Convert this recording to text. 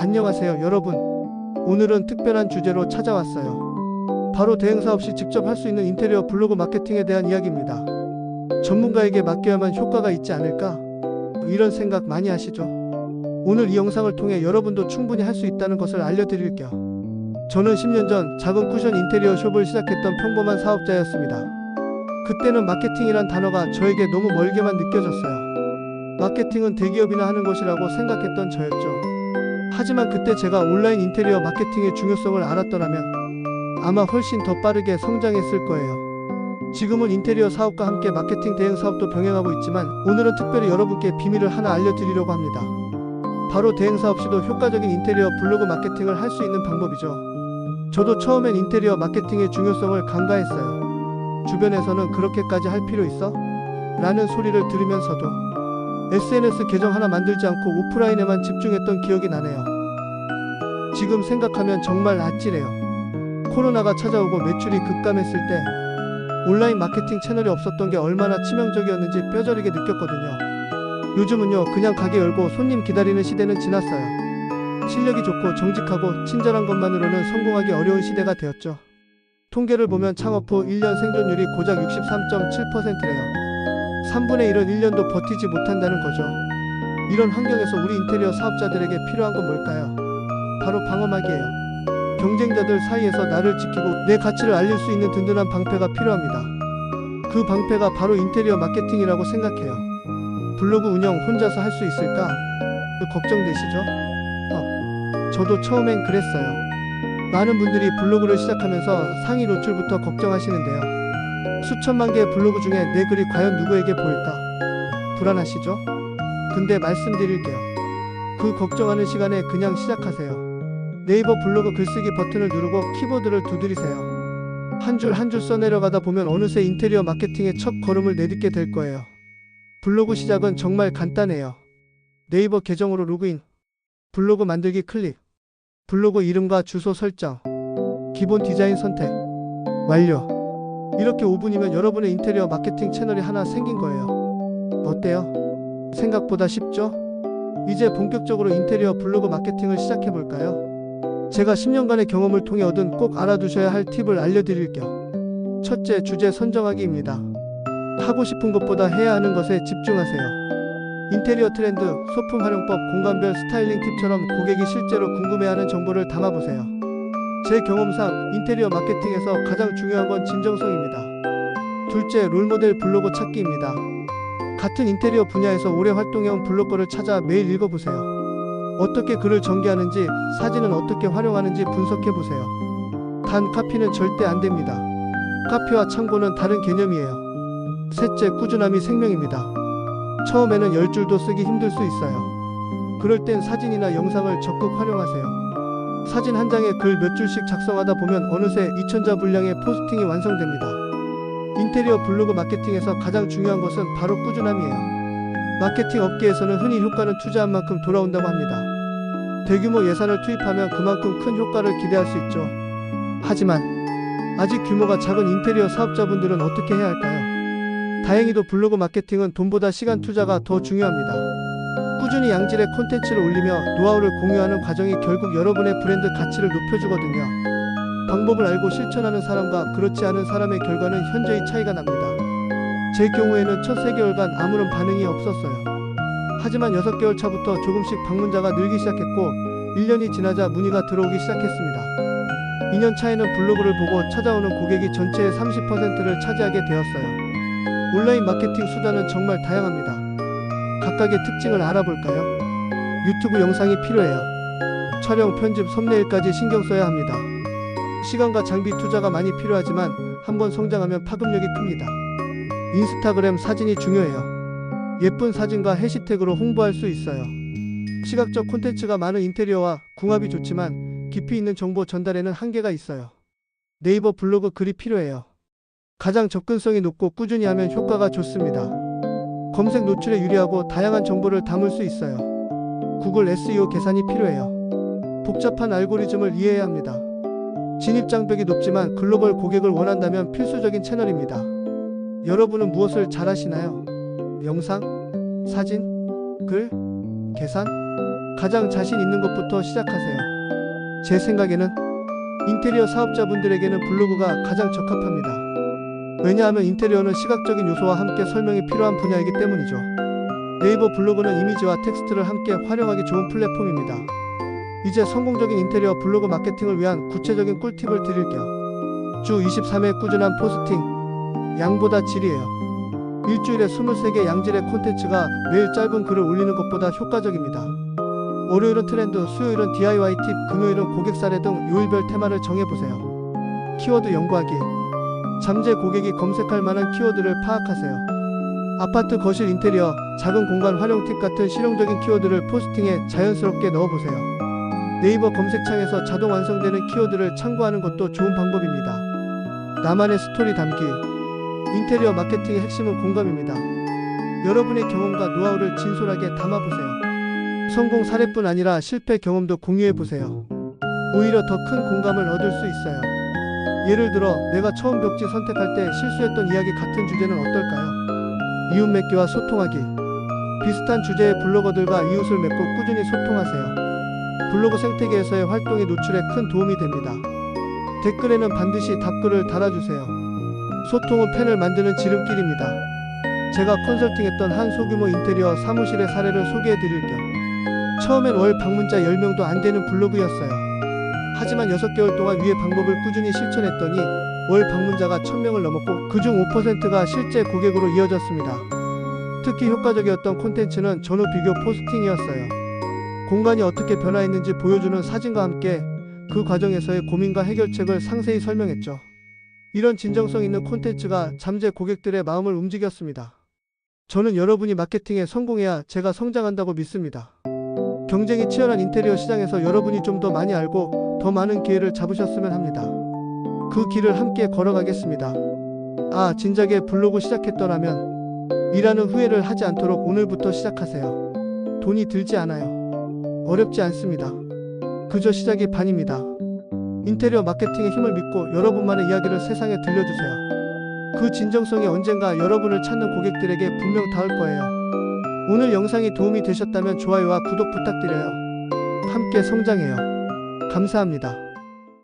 안녕하세요, 여러분. 오늘은 특별한 주제로 찾아왔어요. 바로 대행사 없이 직접 할 수 있는 인테리어 블로그 마케팅에 대한 이야기입니다. 전문가에게 맡겨야만 효과가 있지 않을까? 이런 생각 많이 하시죠? 오늘 이 영상을 통해 여러분도 충분히 할 수 있다는 것을 알려드릴게요. 저는 10년 전 작은 쿠션 인테리어 숍을 시작했던 평범한 사업자였습니다. 그때는 마케팅이란 단어가 저에게 너무 멀게만 느껴졌어요. 마케팅은 대기업이나 하는 것이라고 생각했던 저였죠. 하지만 그때 제가 온라인 인테리어 마케팅의 중요성을 알았더라면 아마 훨씬 더 빠르게 성장했을 거예요. 지금은 인테리어 사업과 함께 마케팅 대행 사업도 병행하고 있지만 오늘은 특별히 여러분께 비밀을 하나 알려드리려고 합니다. 바로 대행사 없이도 효과적인 인테리어 블로그 마케팅을 할 수 있는 방법이죠. 저도 처음엔 인테리어 마케팅의 중요성을 간과했어요. 주변에서는 그렇게까지 할 필요 있어? 라는 소리를 들으면서도 SNS 계정 하나 만들지 않고 오프라인에만 집중했던 기억이 나네요. 지금 생각하면 정말 아찔해요. 코로나가 찾아오고 매출이 급감했을 때 온라인 마케팅 채널이 없었던 게 얼마나 치명적이었는지 뼈저리게 느꼈거든요. 요즘은요, 그냥 가게 열고 손님 기다리는 시대는 지났어요. 실력이 좋고 정직하고 친절한 것만으로는 성공하기 어려운 시대가 되었죠. 통계를 보면 창업 후 1년 생존율이 고작 63.7%래요. 3분의 1은 1년도 버티지 못한다는 거죠. 이런 환경에서 우리 인테리어 사업자들에게 필요한 건 뭘까요? 바로 방어막이에요. 경쟁자들 사이에서 나를 지키고 내 가치를 알릴 수 있는 든든한 방패가 필요합니다. 그 방패가 바로 인테리어 마케팅이라고 생각해요. 블로그 운영 혼자서 할 수 있을까? 걱정되시죠? 어, 저도 처음엔 그랬어요. 많은 분들이 블로그를 시작하면서 상위 노출부터 걱정하시는데요. 수천만 개의 블로그 중에 내 글이 과연 누구에게 보일까? 불안하시죠? 근데 말씀드릴게요. 그 걱정하는 시간에 그냥 시작하세요. 네이버 블로그 글쓰기 버튼을 누르고 키보드를 두드리세요. 한 줄 한 줄 써내려가다 보면 어느새 인테리어 마케팅의 첫 걸음을 내딛게 될 거예요. 블로그 시작은 정말 간단해요. 네이버 계정으로 로그인, 블로그 만들기 클릭, 블로그 이름과 주소 설정, 기본 디자인 선택, 완료. 이렇게 5분이면 여러분의 인테리어 마케팅 채널이 하나 생긴 거예요. 어때요? 생각보다 쉽죠? 이제 본격적으로 인테리어 블로그 마케팅을 시작해 볼까요? 제가 10년간의 경험을 통해 얻은 꼭 알아두셔야 할 팁을 알려드릴게요. 첫째, 주제 선정하기입니다. 하고 싶은 것보다 해야 하는 것에 집중하세요. 인테리어 트렌드, 소품 활용법, 공간별 스타일링 팁처럼 고객이 실제로 궁금해하는 정보를 담아보세요. 제 경험상 인테리어 마케팅에서 가장 중요한 건 진정성입니다. 둘째, 롤모델 블로그 찾기입니다. 같은 인테리어 분야에서 오래 활동해온 블로거를 찾아 매일 읽어보세요. 어떻게 글을 전개하는지, 사진은 어떻게 활용하는지 분석해보세요. 단 카피는 절대 안 됩니다. 카피와 참고는 다른 개념이에요. 셋째, 꾸준함이 생명입니다. 처음에는 열 줄도 쓰기 힘들 수 있어요. 그럴 땐 사진이나 영상을 적극 활용하세요. 사진 한 장에 글 몇 줄씩 작성하다 보면 어느새 2천자 분량의 포스팅이 완성됩니다. 인테리어 블로그 마케팅에서 가장 중요한 것은 바로 꾸준함이에요. 마케팅 업계에서는 흔히 효과는 투자한 만큼 돌아온다고 합니다. 대규모 예산을 투입하면 그만큼 큰 효과를 기대할 수 있죠. 하지만 아직 규모가 작은 인테리어 사업자분들은 어떻게 해야 할까요? 다행히도 블로그 마케팅은 돈보다 시간 투자가 더 중요합니다. 꾸준히 양질의 콘텐츠를 올리며 노하우를 공유하는 과정이 결국 여러분의 브랜드 가치를 높여주거든요. 방법을 알고 실천하는 사람과 그렇지 않은 사람의 결과는 현저히 차이가 납니다. 제 경우에는 첫 3개월간 아무런 반응이 없었어요. 하지만 6개월 차부터 조금씩 방문자가 늘기 시작했고 1년이 지나자 문의가 들어오기 시작했습니다. 2년 차에는 블로그를 보고 찾아오는 고객이 전체의 30%를 차지하게 되었어요. 온라인 마케팅 수단은 정말 다양합니다. 각각의 특징을 알아볼까요? 유튜브 영상이 필요해요. 촬영, 편집, 썸네일까지 신경 써야 합니다. 시간과 장비 투자가 많이 필요하지만 한번 성장하면 파급력이 큽니다. 인스타그램 사진이 중요해요. 예쁜 사진과 해시태그로 홍보할 수 있어요. 시각적 콘텐츠가 많은 인테리어와 궁합이 좋지만 깊이 있는 정보 전달에는 한계가 있어요. 네이버 블로그 글이 필요해요. 가장 접근성이 높고 꾸준히 하면 효과가 좋습니다. 검색 노출에 유리하고 다양한 정보를 담을 수 있어요. 구글 SEO 계산이 필요해요. 복잡한 알고리즘을 이해해야 합니다. 진입 장벽이 높지만 글로벌 고객을 원한다면 필수적인 채널입니다. 여러분은 무엇을 잘 하시나요? 영상? 사진? 글? 계산? 가장 자신 있는 것부터 시작하세요. 제 생각에는 인테리어 사업자분들에게는 블로그가 가장 적합합니다. 왜냐하면 인테리어는 시각적인 요소와 함께 설명이 필요한 분야이기 때문이죠. 네이버 블로그는 이미지와 텍스트를 함께 활용하기 좋은 플랫폼입니다. 이제 성공적인 인테리어 블로그 마케팅을 위한 구체적인 꿀팁을 드릴게요. 주 23회 꾸준한 포스팅, 양보다 질이에요. 일주일에 23개 양질의 콘텐츠가 매일 짧은 글을 올리는 것보다 효과적입니다. 월요일은 트렌드, 수요일은 DIY 팁, 금요일은 고객 사례 등 요일별 테마를 정해보세요. 키워드 연구하기. 잠재 고객이 검색할 만한 키워드를 파악하세요. 아파트 거실 인테리어, 작은 공간 활용 팁 같은 실용적인 키워드를 포스팅에 자연스럽게 넣어보세요. 네이버 검색창에서 자동 완성되는 키워드를 참고하는 것도 좋은 방법입니다. 나만의 스토리 담기. 인테리어 마케팅의 핵심은 공감입니다. 여러분의 경험과 노하우를 진솔하게 담아보세요. 성공 사례뿐 아니라 실패 경험도 공유해보세요. 오히려 더 큰 공감을 얻을 수 있어요. 예를 들어, 내가 처음 벽지 선택할 때 실수했던 이야기 같은 주제는 어떨까요? 이웃 맺기와 소통하기. 비슷한 주제의 블로거들과 이웃을 맺고 꾸준히 소통하세요. 블로그 생태계에서의 활동이 노출에 큰 도움이 됩니다. 댓글에는 반드시 답글을 달아주세요. 소통은 팬을 만드는 지름길입니다. 제가 컨설팅했던 한 소규모 인테리어 사무실의 사례를 소개해 드릴게요. 처음엔 월 방문자 10명도 안 되는 블로그였어요. 하지만 6개월 동안 위의 방법을 꾸준히 실천했더니 월 방문자가 1000명을 넘었고 그중 5%가 실제 고객으로 이어졌습니다. 특히 효과적이었던 콘텐츠는 전후 비교 포스팅이었어요. 공간이 어떻게 변화했는지 보여주는 사진과 함께 그 과정에서의 고민과 해결책을 상세히 설명했죠. 이런 진정성 있는 콘텐츠가 잠재 고객들의 마음을 움직였습니다. 저는 여러분이 마케팅에 성공해야 제가 성장한다고 믿습니다. 경쟁이 치열한 인테리어 시장에서 여러분이 좀 더 많이 알고 더 많은 기회를 잡으셨으면 합니다. 그 길을 함께 걸어가겠습니다. 아, 진작에 블로그 시작했더라면 일하는 후회를 하지 않도록 오늘부터 시작하세요. 돈이 들지 않아요. 어렵지 않습니다. 그저 시작이 반입니다. 인테리어 마케팅의 힘을 믿고 여러분만의 이야기를 세상에 들려주세요. 그 진정성이 언젠가 여러분을 찾는 고객들에게 분명 닿을 거예요. 오늘 영상이 도움이 되셨다면 좋아요와 구독 부탁드려요. 함께 성장해요. 감사합니다.